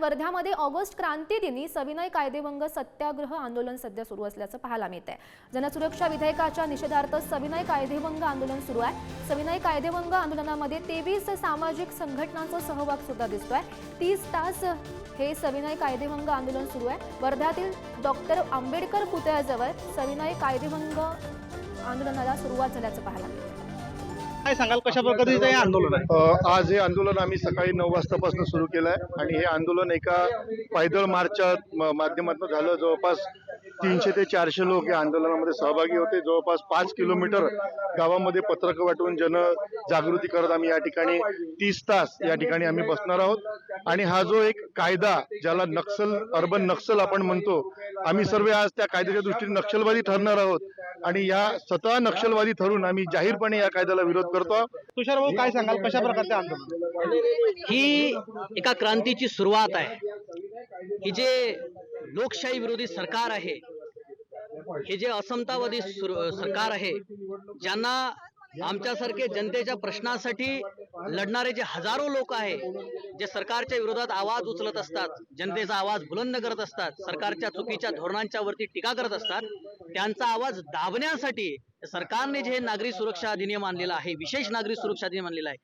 वर्ध्यामध्ये ऑगस्ट क्रांती दिनी सविनय कायदेभंग सत्याग्रह आंदोलन सध्या सुरू असल्याचं पाहायला मिळत आहे जनसुरक्षा विधेयकाच्या निषेधार्थ सविनय कायदेभंग आंदोलन सुरू आहे. सविनय कायदेभंग आंदोलनामध्ये तेवीस सामाजिक संघटनांचा सहभाग सुद्धा दिसतोय. तीस तास हे सविनय कायदेभंग आंदोलन सुरू आहे. वर्ध्यातील डॉक्टर आंबेडकर पुतळ्याजवळ सविनय कायदेभंग आंदोलनाला सुरुवात झाल्याचं पाहायला मिळतं काय सांगाल कशा पद्धतीचं हे आंदोलन आहे? आज हे आंदोलन आम्ही सकाळी नऊ वाजतापासून सुरू केलं आहे आणि हे आंदोलन एका पायदळ मार्चच्या माध्यमातून झालं. जवळपास तीनशे ते चारशे लोक या आंदोलनामध्ये सहभागी होते. जवळपास पाच किलोमीटर गावामध्ये पत्रकं वाटून जन जागृती करत आम्ही या ठिकाणी तीस तास या ठिकाणी आम्ही बसणार आहोत. आणि हा जो एक कायदा ज्याला नक्सल अर्बन नक्सल आपण म्हणतो आम्ही सर्व आज त्या कायद्याच्या दृष्टीने नक्षलवादी ठरणार आहोत. आणि या स्वतः नक्षलवादी ठरून आम्ही जाहीरपणे या कायद्याला विरोध करतो. तुषार भाऊ काय सांगाल? कशा प्रकारचे आंदोलन? ही एका क्रांतीची सुरुवात आहे. ही जे लोकशाही विरोधी सरकार आहे हे जे असमतावादी सरकार आहे ज्यांना आमच्यासारखे जनतेच्या प्रश्नासाठी लढणारे जे हजारो लोक आहे जे सरकारच्या विरोधात आवाज उचलत असतात जनतेचा आवाज बुलंद करत असतात सरकारच्या चुकीच्या धोरणांच्या वरती टीका करत असतात त्यांचा आवाज दाबण्यासाठी सरकारने जे नागरी सुरक्षा अधिनियम आणलेला आहे विशेष नागरी सुरक्षा अधिनियम आणलेला आहे.